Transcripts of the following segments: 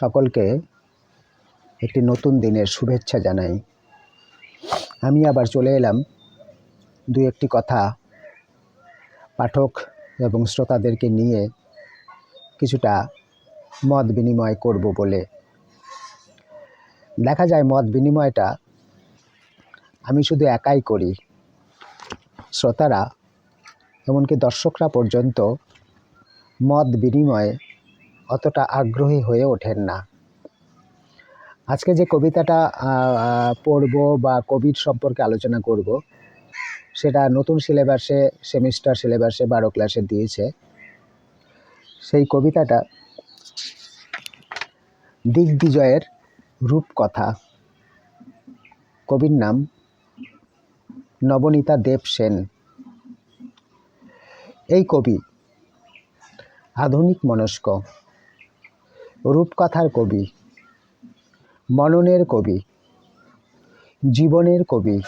সকলকে একটি নতুন দিনের শুভেচ্ছা জানাই। আমি আবার চলে এলাম দু একটি কথা পাঠক এবং শ্রোতাদেরকে নিয়ে কিছুটা মত বিনিময় করব বলে। দেখা যায় মত বিনিময়টা আমি শুধু একাই করি। শ্রোতারা, এমনকি দর্শকরা পর্যন্ত মত বিনিময়ে অতটা আগ্রহী হয়ে ওঠেন না। আজকে যে কবিতাটা পড়ব বা কবির সম্পর্কে আলোচনা করব, সেটা নতুন সিলেবাসে, সেমিস্টার সিলেবাসে বারো ক্লাসে দিয়েছে। সেই কবিতাটা দিগ্বিজয়ের রূপকথা। কবির নাম নবনীতা দেব সেন। এই কবি আধুনিক মনস্ক। রূপকথার কবি, মননের কবি, জীবনের কবি,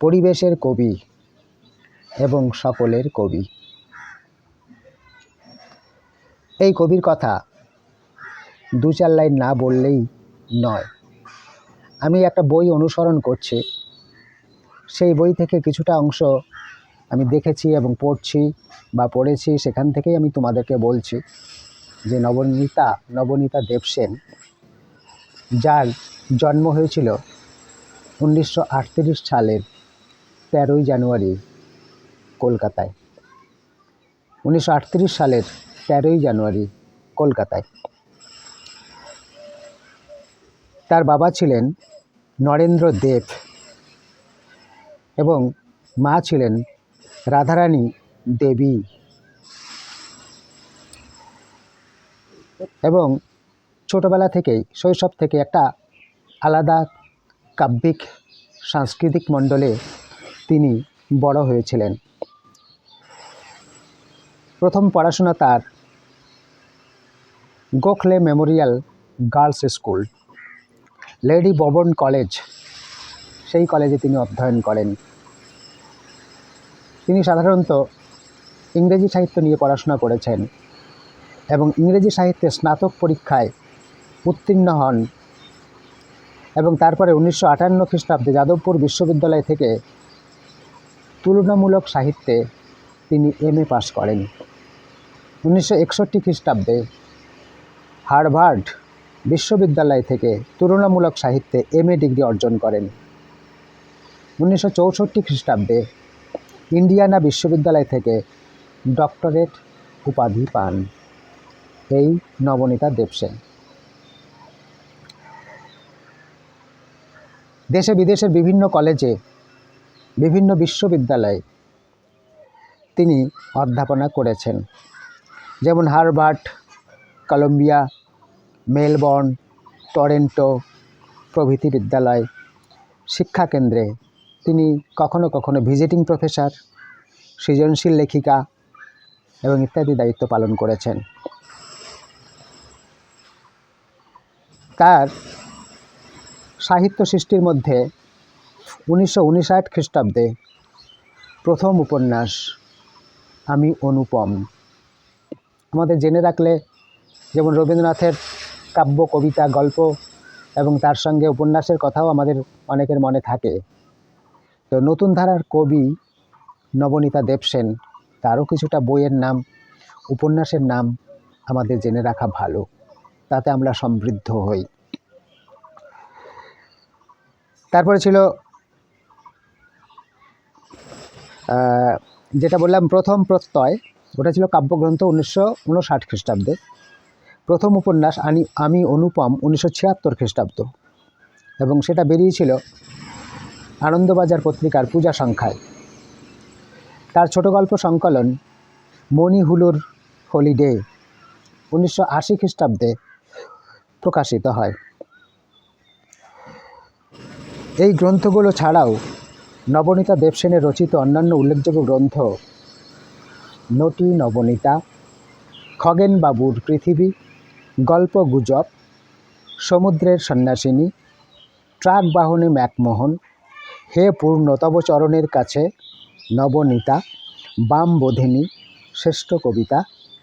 পরিবেশের কবি এবং সকলের কবি। এই কবির কথা দু চার লাইন না বললেই নয়। আমি একটা বই অনুসরণ করছি। সেই বই থেকে কিছুটা অংশ আমি দেখেছি এবং পড়ছি বা পড়েছি, সেখান থেকেই আমি তোমাদেরকে বলছি। যে নবনীতা নবনীতা দেবসেন যার জন্ম হয়েছিল উনিশশো আটত্রিশ সালের তেরোই জানুয়ারি কলকাতায়। উনিশশো আটত্রিশ সালের তেরোই জানুয়ারি কলকাতায়। তার বাবা ছিলেন নরেন্দ্র দেব এবং মা ছিলেন রাধারানী দেবী। এবং ছোটোবেলা থেকেই, শৈশব থেকে একটা আলাদা কাব্যিক, সাংস্কৃতিক মণ্ডলে তিনি বড় হয়েছিলেন। প্রথম পড়াশোনা তার Gokhale memorial girls school, lady ববন college, সেই কলেজে তিনি অধ্যয়ন করেন। তিনি সাধারণত ইংরেজি সাহিত্য নিয়ে পড়াশোনা করেছেন। এবং ইংরেজি সাহিত্যে স্নাতক পরীক্ষায় উত্তীর্ণ হন এবং তারপরে উনিশশো আটান্ন খ্রিস্টাব্দে যাদবপুর বিশ্ববিদ্যালয় থেকে তুলনামূলক সাহিত্যে তিনি এম এ পাশ করেন। উনিশশো একষট্টি খ্রিস্টাব্দে হার্ভার্ড বিশ্ববিদ্যালয় থেকে তুলনামূলক সাহিত্যে এম এ ডিগ্রি অর্জন করেন। উনিশশো চৌষট্টি খ্রিস্টাব্দে ইন্ডিয়ানা বিশ্ববিদ্যালয় থেকে ডক্টরেট উপাধি পান। এই নবনীতা দেবসেন দেশে বিদেশের বিভিন্ন কলেজে, বিভিন্ন বিশ্ববিদ্যালয়ে তিনি অধ্যাপনা করেছেন। যেমন হার্ভার্ড, কলম্বিয়া, মেলবর্ন, টরেন্টো প্রভৃতি বিদ্যালয় শিক্ষাকেন্দ্রে তিনি কখনো কখনো ভিজিটিং প্রফেসর, সৃজনশীল লেখিকা এবং ইত্যাদি দায়িত্ব পালন করেছেন। তার সাহিত্য সৃষ্টির মধ্যে উনিশশো উনষাট খ্রিস্টাব্দে প্রথম উপন্যাস আমি অনুপম। আমাদের জেনে রাখলে যেমন রবীন্দ্রনাথের কাব্য, কবিতা, গল্প এবং তার সঙ্গে উপন্যাসের কথাও আমাদের অনেকের মনে থাকে। তো নতুন ধারার কবি নবনীতা দেবসেন, তারও কিছুটা বইয়ের নাম, উপন্যাসের নাম আমাদের জেনে রাখা ভালো। তাতে আমরা সমৃদ্ধ হই। তারপরে ছিল যেটা বললাম প্রথম প্রত্যয়, ওটা ছিল কাব্যগ্রন্থ উনিশশো উনষাট খ্রিস্টাব্দে। প্রথম উপন্যাস আনি, আমি অনুপম উনিশশো ছিয়াত্তর খ্রিস্টাব্দ। এবং সেটা বেরিয়েছিল আনন্দবাজার পত্রিকার পূজা সংখ্যায়। তার ছোট গল্প সংকলন মণি হুলুর হলিডে উনিশশো আশি খ্রিস্টাব্দে প্রকাশিত হয়। এই গ্রন্থগুলো ছাড়াও নবনীতা দেবসেনের রচিত অন্যান্য উল্লেখযোগ্য গ্রন্থ নটি নবনীতা খগেনবাবুর পৃথিবী, গল্প গুজব, সমুদ্রের সন্ন্যাসিনী, ট্রাক বাহনে ম্যাকমোহন, হে পূর্ণ তব চরণের কাছে নবনীতা বাম বোধিনী শ্রেষ্ঠ কবিতা,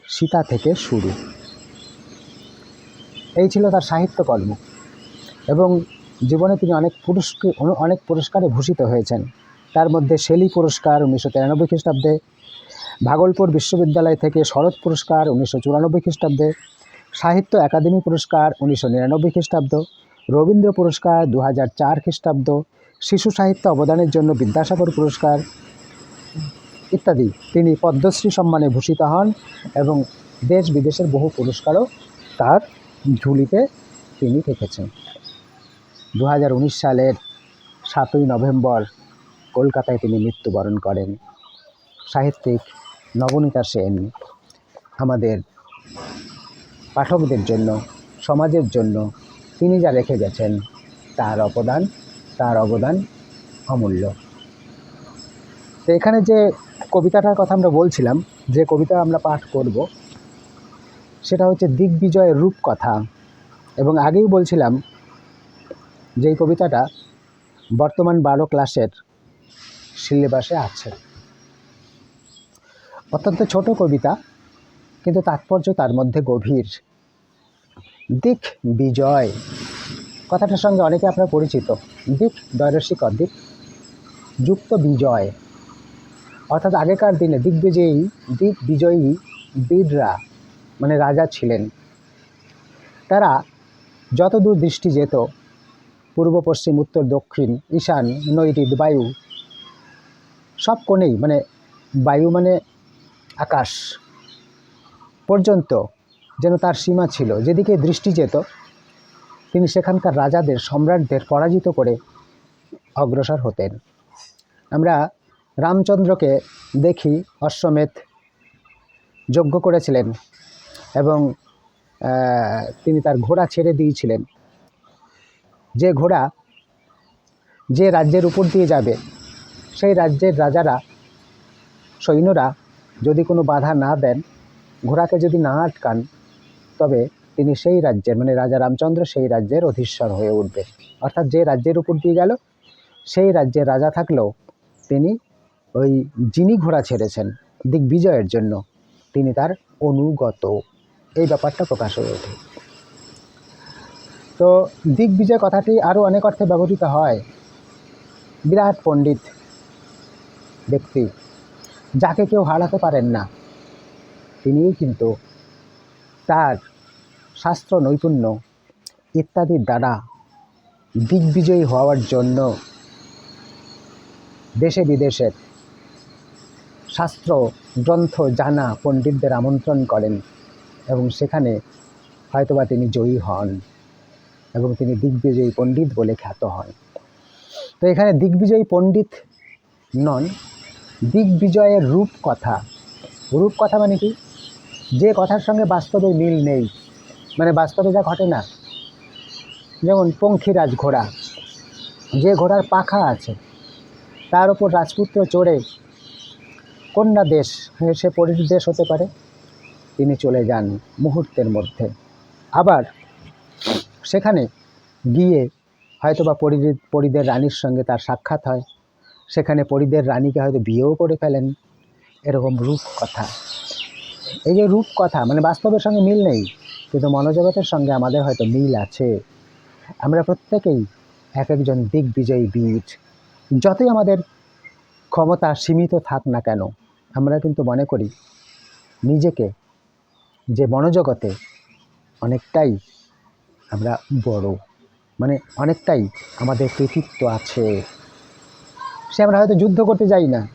সীতা থেকে শুরু। এই ছিল তার সাহিত্যকর্ম। এবং জীবনে তিনি অনেক পুরস্কার অনেক পুরস্কারে ভূষিত হয়েছেন। তার মধ্যে শেলি পুরস্কার উনিশশো তিরানব্বই খ্রিস্টাব্দে, ভাগলপুর বিশ্ববিদ্যালয় থেকে শরৎ পুরস্কার উনিশশো চুরানব্বই খ্রিস্টাব্দে, সাহিত্য একাডেমি পুরস্কার উনিশশো নিরানব্বই খ্রিস্টাব্দ, রবীন্দ্র পুরস্কার দু হাজার চার খ্রিস্টাব্দ, শিশু সাহিত্য অবদানের জন্য বিদ্যাসাগর পুরস্কার ইত্যাদি। তিনি পদ্মশ্রী সম্মানে ভূষিত হন এবং দেশ বিদেশের বহু পুরস্কারও তার ঝুলিতে তিনি রেখেছেন দু সালের সাতই নভেম্বর কলকাতায় তিনি মৃত্যুবরণ করেন। সাহিত্যিক নবনীতা সেন আমাদের পাঠকদের জন্য, সমাজের জন্য তিনি যা রেখে গেছেন, তার অবদান তার অবদান অমূল্য। তো এখানে যে কবিতাটার কথা আমরা বলছিলাম, যে কবিতা আমরা পাঠ করব সেটা হচ্ছে দিগ্বিজয়ের রূপকথা। এবং আগেই বলছিলাম যে এই কবিতাটা বর্তমান বারো ক্লাসের সিলেবাসে আছে। অত্যন্ত ছোট কবিতা, কিন্তু তাৎপর্য তার মধ্যে গভীর। দিক বিজয় কথাটার সঙ্গে অনেকে আপনারা পরিচিত। দিক দৈরসিক দিক যুক্ত বিজয় অর্থাৎ আগেকার দিনে দিগ্বিজয়ী দিক বিজয়ী বীররা মানে রাজা ছিলেন। তারা যত দূর দৃষ্টি যেত, পূর্ব, পশ্চিম, উত্তর, দক্ষিণ, ঈশান নৈরিত বায়ু, সব কোণেই মানে বায়ু মানে আকাশ পর্যন্ত যেন তার সীমা ছিল। যেদিকে দৃষ্টি যেত, তিনি সেখানকার রাজাদের, সম্রাটদের পরাজিত করে অগ্রসর হতেন। আমরা রামচন্দ্রকে দেখি, অশ্বমেধ যজ্ঞ করেছিলেন। এবং তিনি তার ঘোড়া ছেড়ে দিয়েছিলেন। যে ঘোড়া যে রাজ্যের উপর দিয়ে যাবে, সেই রাজ্যের রাজারা, সৈন্যরা যদি কোনো বাধা না দেন, ঘোড়াকে যদি না আটকান, তবে তিনি সেই রাজ্যের মানে রাজা রামচন্দ্র সেই রাজ্যের অধীশ্বর হয়ে উঠবে। অর্থাৎ যে রাজ্যের উপর দিয়ে গেল, সেই রাজ্যের রাজা থাকলেও তিনি ওই যিনি ঘোড়া ছেড়েছেন, দিগ্বিজয়ের জন্য, তিনি তার অনুগত। এই ব্যাপারটা প্রকাশ হয়ে ওঠে। তো দিগ্বিজয় কথাটি আরও অনেক অর্থে ব্যবহৃত হয়। বিরাট পণ্ডিত ব্যক্তি, যাকে কেউ হারাতে পারেন না। তিনিই কিন্তু তার শাস্ত্র, নৈপুণ্য ইত্যাদির দ্বারা দিগ্বিজয়ী হওয়ার জন্য দেশে বিদেশের শাস্ত্র, গ্রন্থ, জানা পণ্ডিতদের আমন্ত্রণ করেন। এবং সেখানে হয়তোবা তিনি জয়ী হন এবং তিনি দিগ্বিজয়ী পণ্ডিত বলে খ্যাত হন। তো এখানে দিগ্বিজয়ী পণ্ডিত নন দিগ্বিজয়ের রূপকথা। রূপকথা মানে কি? যে কথার সঙ্গে বাস্তবে মিল নেই। মানে বাস্তবে যা ঘটে না। যেমন পঙ্খিরাজ ঘোড়া। যে ঘোড়ার পাখা আছে তার ওপর রাজপুত্র চড়ে কন্যা দেশ হ্যাঁ, সে পরীর দেশ হতে পারে। তিনি চলে যান মুহূর্তের মধ্যে। আবার সেখানে গিয়ে হয়তোবা পরি পরিদের রানীর সঙ্গে তার সাক্ষাৎ হয়। সেখানে পরিদের রানীকে হয়তো বিয়েও করে ফেলেন। এরকম রূপকথা এই যে রূপকথা মানে বাস্তবের সঙ্গে মিল নেই, কিন্তু মনোজগতের সঙ্গে আমাদের হয়তো মিল আছে। আমরা প্রত্যেকেই এক একজন দিগ্বিজয়ী বীর যতই আমাদের ক্ষমতা সীমিত থাক না কেন, আমরা কিন্তু মনে করি নিজেকে যে মনোজগতে অনেকটাই আমরা বড়। মানে অনেকটাই আমাদের কৃতিত্ব আছে। সে আমরা হয়তো যুদ্ধ করতে যাই না,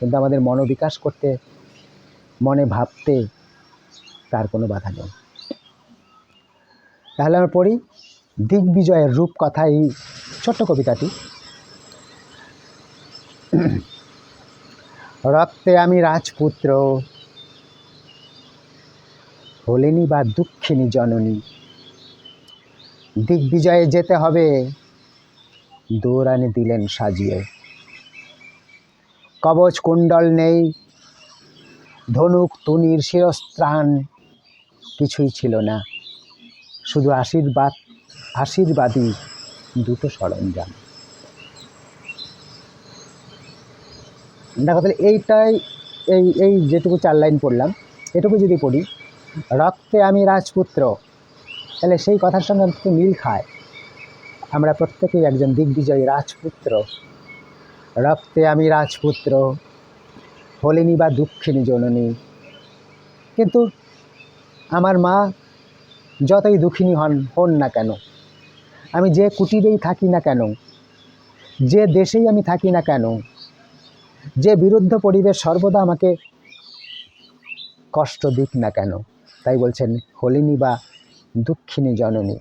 কিন্তু আমাদের মনোবিকাশ করতে, মনে ভাবতে তার কোনো বাধা নেই। তাহলে আমরা পড়ি দিগ্বিজয়ের রূপকথা এই ছোট্ট কবিতাটি। রক্তে আমি রাজপুত্র হলেনি বা দুঃখিনী জননী। দিগ্বিজয়ে যেতে হবে দৌড়ানি দিলেন সাজিয়ে। কবচ কুণ্ডল নেই, ধনুক, তুনির শিরস্ত্রাণ, কিছুই ছিল না। শুধু আশীর্বাদ আশীর্বাদী দুটো সরঞ্জাম। দেখো তাহলে এইটাই, এই এই যেটুকু চার লাইন পড়লাম, এটুকু যদি পড়ি রক্তে আমি রাজপুত্র। তাহলে সেই কথার সঙ্গে একটু মিল খায়। আমরা প্রত্যেকেই একজন দিগ্বিজয়ী রাজপুত্র। রক্তে আমি রাজপুত্র, হলিনি বা দুঃখিনী জননী কিন্তু আমার মা যতই দুঃখিনী হন হন না কেন? আমি যে কুটিরেই থাকি না কেন? যে দেশেই আমি থাকি না কেন? যে বিরুদ্ধ পরিবেশ সর্বদা আমাকে কষ্ট দিক না কেন? তাই বলছেন, হলিনী বা দুঃখিনী জননী,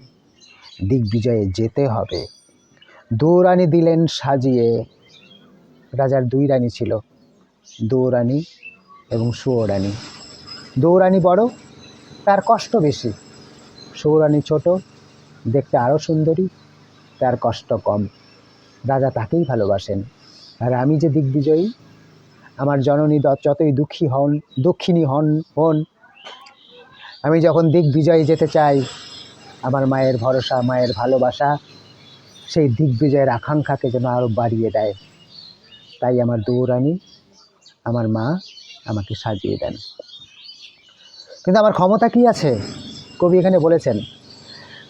দিগ্বিজয়ে যেতে হবে। দৌরানি দিলেন সাজিয়ে, রাজার দুই রানী ছিল দৌরানি এবং সুয়োরানী দৌরানি বড়, তার কষ্ট বেশি। সৌরানী ছোট, দেখতে আরও সুন্দরী, তার কষ্ট কম। রাজা তাকেই ভালোবাসেন। আর আমি যে দিগ্বিজয়ী, আমার জননী যতই দুঃখী হন, দুঃখিনী হন হন আমি যখন দিগ্বিজয়ে যেতে চাই, আমার মায়ের ভরসা, মায়ের ভালোবাসা, সেই দিগ্বিজয়ের আকাঙ্ক্ষাকে যেন আরও বাড়িয়ে দেয়। তাই আমার দৌরানী, আমার মা আমাকে সাজিয়ে দেন। কিন্তু আমার ক্ষমতা কি আছে? কবি এখানে বলেছেন,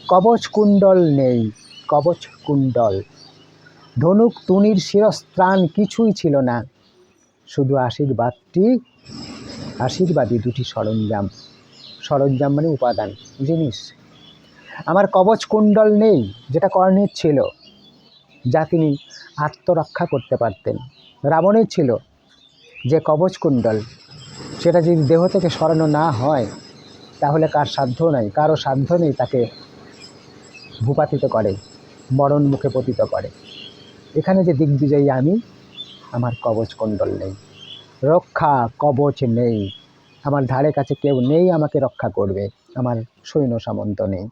কবচ কুণ্ডল নেই, কবচ কুণ্ডল। ধনুক, তুনির শিরস্ত্রাণ কিছুই ছিল না। শুধু আশীর্বাদটি আশীর্বাদী দুটি সরঞ্জাম। সরঞ্জাম মানে উপাদান, জিনিস। আমার কবচ কুণ্ডল নেই, যেটা কর্ণের ছিল, যা তিনি আত্মরক্ষা করতে পারতেন। রাবণের ছিল যে কবচ কুণ্ডল, সেটা যদি দেহ থেকে সরানো না হয়, তাহলে কার সাধ্য নাই, কারও সাধ্য নেই তাকে ভূপাতিত করে, মরণ মুখে পতিত করে। এখানে যে দিগ্বিজয়ী আমি, আমার কবচ কুণ্ডল নেই। রক্ষা কবচ নেই। আমার ধারে কাছে কেউ নেই, আমাকে রক্ষা করবে। আমার সৈন্য সামন্ত নেই।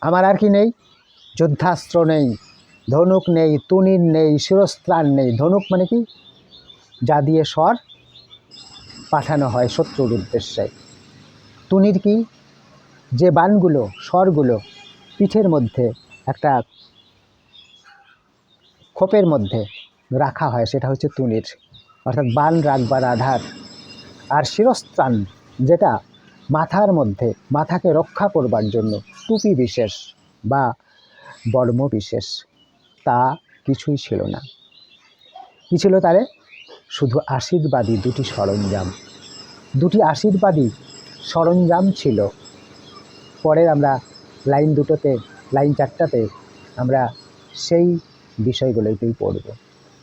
আমার আর কি নেই? যুদ্ধাস্ত্র নেই, ধনুক নেই তুনির নেই, শিরস্ত্রাণ নেই। ধনুক মানে কি? যা দিয়ে স্বর পাঠানো হয় শত্রুর উদ্দেশ্যে। তুনির কি? যে বানগুলো স্বরগুলো পিঠের মধ্যে, একটা খোপের মধ্যে রাখা হয়, সেটা হচ্ছে তুনির অর্থাৎ বান রাখবার আধার। আর শিরস্ত্রাণ, যেটা মাথার মধ্যে, মাথাকে রক্ষা করবার জন্য টুপি বিশেষ বা বর্ম বিশেষ, তা কিছুই ছিল না। কী ছিল তারে? শুধু আশীর্বাদী দুটি সরঞ্জাম। দুটি আশীর্বাদী সরঞ্জাম ছিল। পরে আমরা লাইন দুটোতে, লাইন চারটাতে আমরা সেই বিষয়গুলোতেই পড়ব।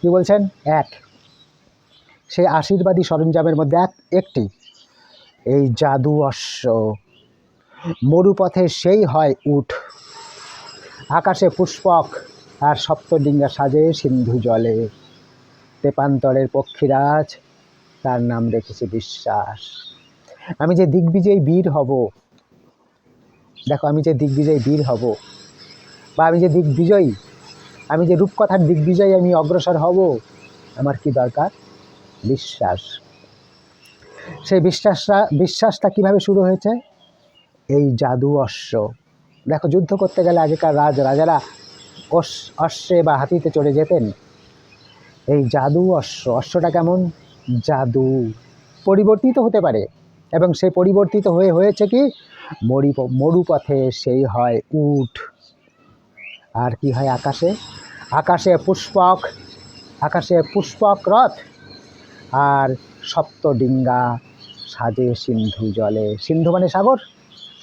কি বলছেন? এক সেই আশীর্বাদী সরঞ্জামের মধ্যে এক, একটি। এই জাদু অশ্ব। মরুপথে সেই হয় উঠ। আকাশে পুষ্পক আর সপ্তডিঙ্গা সাজে সিন্ধু জলে। তেপান্তরের পক্ষীরাজ, তার নাম রেখেছে বিশ্বাস। আমি যে দিগ্বিজয়ী বীর হব, দেখো আমি যে দিগ্বিজয়ী বীর হব, বা আমি যে দিগ্বিজয়ী, আমি যে রূপকথার দিগ্বিজয়ী আমি অগ্রসর হব, আমার কি দরকার? বিশ্বাস। সেই বিশ্বাসটা বিশ্বাসটা কীভাবে শুরু হয়েছে? এই জাদু অশ্ব। দেখো, যুদ্ধ করতে গেলে আগেকার রাজ, রাজারা অশ্ব বা হাতিতে চড়ে যেতেন। এই জাদু অশ্ব, অশ্বটা কেমন? জাদু। পরিবর্তিত হতে পারে এবং সে পরিবর্তিত হয়ে হয়েছে কি? মরি, মরুপথে সেই হয় উট আর কি হয় আকাশে? আকাশে পুষ্পক আকাশে পুষ্পক রথ। আর সপ্তডিঙ্গা সাজে সিন্ধু জলে। সিন্ধু মানে সাগর?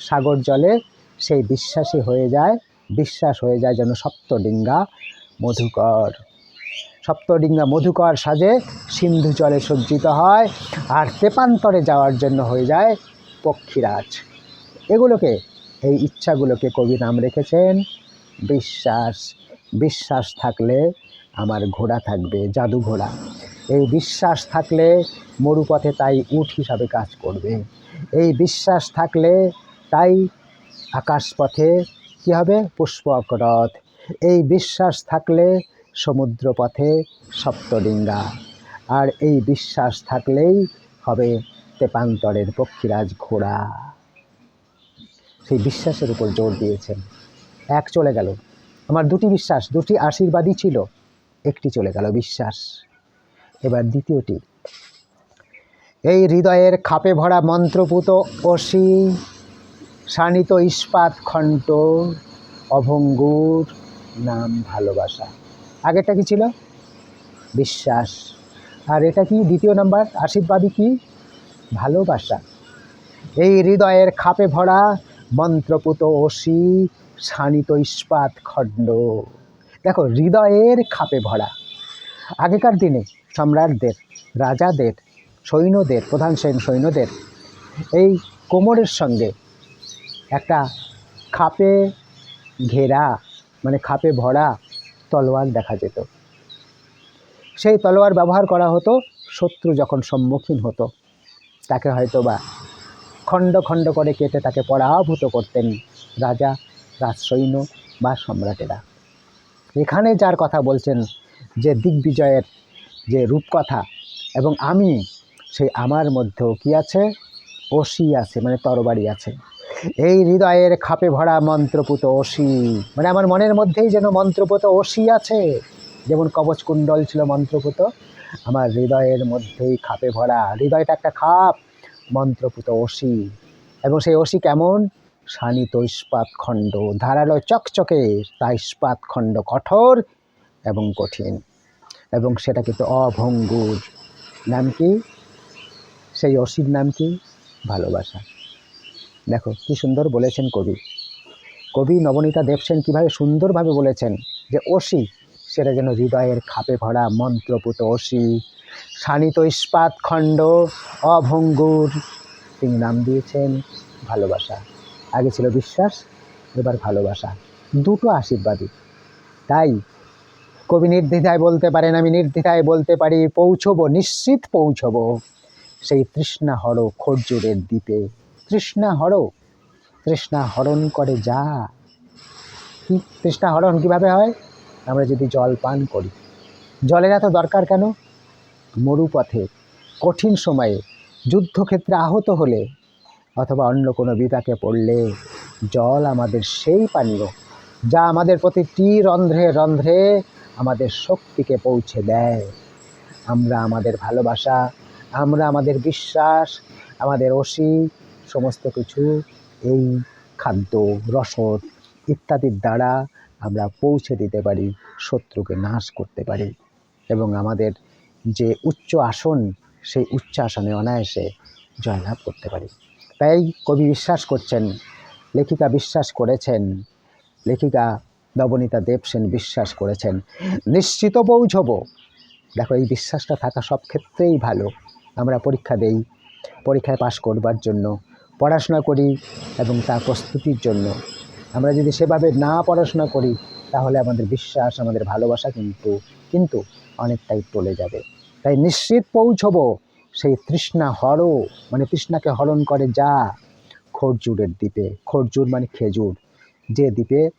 সাগর জলে সেই বিশ্বাসী হয়ে যায়, বিশ্বাস হয়ে যায় যেন সপ্তডিঙ্গা মধুকর। সপ্তডিঙ্গা মধুকর সাজে সিন্ধু জলে সজ্জিত হয় আর তেপান্তরে যাওয়ার জন্য হয়ে যায় পক্ষীরাজ। এগুলোকে, এই ইচ্ছাগুলোকে কবি নাম রেখেছেন বিশ্বাস। বিশ্বাস থাকলে আমার ঘোড়া থাকবে জাদু ঘোড়া এই বিশ্বাস থাকলে মরুপথে তাই উঠ হিসাবে কাজ করবে। এই বিশ্বাস থাকলে তাই আকাশপথে কী হবে? পুষ্পক রথ এই বিশ্বাস থাকলে সমুদ্রপথে সপ্তডিঙ্গা আর এই বিশ্বাস থাকলেই হবে তেপান্তরের পক্ষীরাজ ঘোড়া। সেই বিশ্বাসের উপর জোর দিয়েছেন। এক চলে গেল। আমার দুটি বিশ্বাস, দুটি আশীর্বাদই ছিল, একটি চলে গেল বিশ্বাস। এবার দ্বিতীয়টি। এই হৃদয়ের খাপে ভরা মন্ত্রপুত অসি শানিত ইস্পাত খণ্ড অভঙ্গুর নাম ভালোবাসা। আগেরটা কি ছিল? বিশ্বাস। আর এটা কি দ্বিতীয় নাম্বার? আশীর্বাদী কি? ভালোবাসা। এই হৃদয়ের খাপে ভরা মন্ত্রপুত অসি শানিত ইস্পাত খণ্ড। দেখো, হৃদয়ের খাপে ভরা। আগেকার দিনে সম্রাটদের, রাজাদের, সৈন্যদের, প্রধান সৈন্য সৈন্যদের এই কোমরের সঙ্গে একটা খাপে ঘেরা মানে খাপে ভরা তলোয়ার দেখা যেত। সেই তলোয়ার ব্যবহার করা হতো, শত্রু যখন সম্মুখীন হতো, তাকে হয়তো বা খণ্ড খণ্ড করে কেটে তাকে পরাভূত করতেন রাজা, রাজসৈন্য বা সম্রাটেরা। এখানে যার কথা বলছেন যে দিগ্বিজয়ের যে রূপকথা। এবং আমি সেই আমার মধ্যেও কি আছে? অসি আছে মানে তরবারি আছে। এই হৃদয়ের খাপে ভরা মন্ত্রপুত অসি মানে আমার মনের মধ্যেই যেন মন্ত্রপুত অসি আছে। যেমন কবচ কুণ্ডল ছিল মন্ত্রপুত, আমার হৃদয়ের মধ্যেই খাপে ভরা, হৃদয়টা একটা খাপ, মন্ত্রপুত অসি এবং সেই অসি কেমন? শানিত ইস্পাত খণ্ড, ধারালো চকচকে, তা ইস্পাত খণ্ড কঠোর এবং কঠিন। এবং সেটা কিন্তু অভঙ্গুর। নাম কি? সেই অসির নাম কি? ভালোবাসা। দেখো, কি সুন্দর বলেছেন কবি। কবি নবনীতা দেবসেন কীভাবে সুন্দরভাবে বলেছেন যে অসি, সেটা যেন হৃদয়ের খাপে ভরা মন্ত্রপুত অসি, শানিত ইস্পাত খণ্ড অভঙ্গুর। তিনি নাম দিয়েছেন ভালোবাসা। আগে ছিল বিশ্বাস, এবার ভালোবাসা। দুটো আশীর্বাদী তাই কবি নির্দ্বিধায় বলতে পারেন, আমি নির্দ্বিধায় বলতে পারি, পৌঁছবো, নিশ্চিত পৌঁছবো। সেই তৃষ্ণা হর খর্জুরের দ্বীপে। তৃষ্ণা হর তৃষ্ণা হরণ করে যা। কি? তৃষ্ণা হরণ কীভাবে হয়? আমরা যদি জল পান করি। জলের এত দরকার কেন? মরুপথে, কঠিন সময়ে, যুদ্ধক্ষেত্রে আহত হলে, অথবা অন্য কোনো বিপাকে পড়লে, জল আমাদের সেই পানীয়, যা আমাদের প্রতিটি রন্ধ্রে রন্ধ্রে আমাদের শক্তিকে পৌঁছে দেয়। আমরা আমাদের ভালোবাসা, আমরা আমাদের বিশ্বাস, আমাদের অসি সমস্ত কিছু, এই খাদ্য, রসদ ইত্যাদির দ্বারা আমরা পৌঁছে দিতে পারি, শত্রুকে নাশ করতে পারি। এবং আমাদের যে উচ্চ আসন, সেই উচ্চ আসনে অনায়াসে জয়লাভ করতে পারি। তাই কবি বিশ্বাস করছেন, লেখিকা বিশ্বাস করেছেন, লেখিকা নবনীতা দেবসেন বিশ্বাস করেছেন। নিশ্চিত পৌঁছবো দেখো, এই বিশ্বাসটা থাকা সব ক্ষেত্রেই ভালো। আমরা পরীক্ষা দেই, পরীক্ষায় পাশ করবার জন্য, পড়াশোনা করি এবং তার প্রস্তুতির জন্য। আমরা যদি সেভাবে না পড়াশোনা করি, তাহলে আমাদের বিশ্বাস, আমাদের ভালোবাসা কিন্তু কিন্তু অনেকটাই টলে যাবে। তাই নিশ্চিত পৌঁছবো সেই তৃষ্ণা হর মানে তৃষ্ণাকে হরণ করে যা খরজুরের দ্বীপে। খরজুর মানে খেজুর। যে দ্বীপে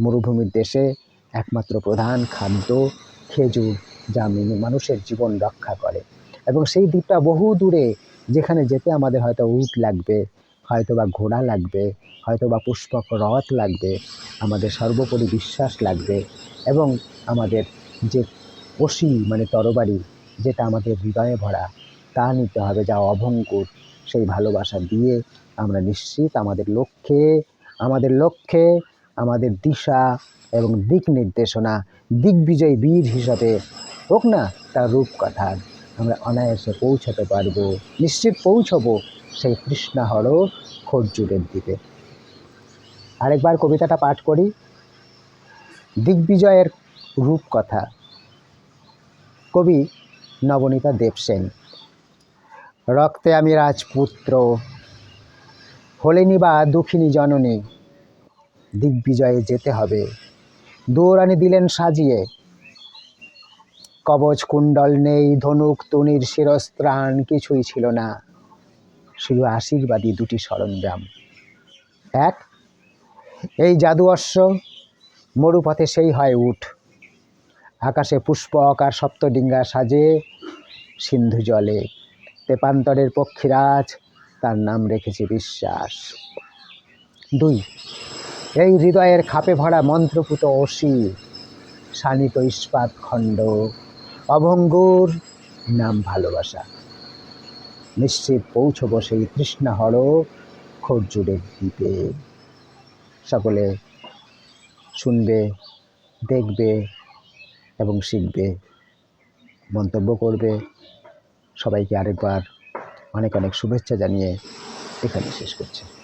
মরুভূমির দেশে একমাত্র প্রধান খাদ্য খেজুর, যা মিনি- মানুষের জীবন রক্ষা করে। এবং সেই দ্বীপটা বহু দূরে, যেখানে যেতে আমাদের হয়তো উট লাগবে হয়তো বা ঘোড়া লাগবে হয়তো বা পুষ্পক রথ লাগবে, আমাদের সর্বোপরি বিশ্বাস লাগবে, এবং আমাদের যে অসি মানে তরবারি, যেটা আমাদের হৃদয়ে ভরা, তা নিতে হবে, যা অভঙ্গুর, সেই ভালোবাসা দিয়ে আমরা নিশ্চিত আমাদের লক্ষ্যে আমাদের লক্ষ্যে আমাদের দিশা এবং দিক নির্দেশনা, দিগ্বিজয়ী বীর হিসাবে হোক না তার রূপকথার, আমরা অনায়াসে পৌঁছাতে পারব, নিশ্চিত পৌঁছবো সেই তৃষ্ণাহর খরজুরের দ্বীপে। আরেকবার কবিতাটা পাঠ করি। দিগ্বিজয়ের রূপকথা। কবি নবনীতা দেবসেন রক্তে আমি রাজপুত্র, হলেনি বা দুঃখিনী জননী দিগ্বিজয়ে যেতে হবে। দৌড়ানি দিলেন সাজিয়ে। কবচ কুণ্ডল নেই, ধনুক, তুনির শিরস্ত্রাণ, কিছুই ছিল না। শুধু আশীর্বাদী দুটি সরঞ্জাম। এক, এই জাদু অশ্ব, মরুপথে সেই হয় উঠ। আকাশে পুষ্পক আর সপ্তডিঙ্গা সাজে সিন্ধু জলে। তেপান্তরের পক্ষীরাজ, তার নাম রেখেছে বিশ্বাস। দুই এই হৃদয়ের খাপে ভরা মন্ত্রপুত অসি শানিত ইস্পাত খণ্ড, অভঙ্গুর নাম ভালোবাসা। নিশ্চিত পৌঁছব সেই তৃষ্ণাহর খোরজুড়ের দ্বীপে। সকলে শুনবে, দেখবে এবং শিখবে, মন্তব্য করবে। সবাইকে আরেকবার অনেক অনেক শুভেচ্ছা জানিয়ে এখানে শেষ করছি।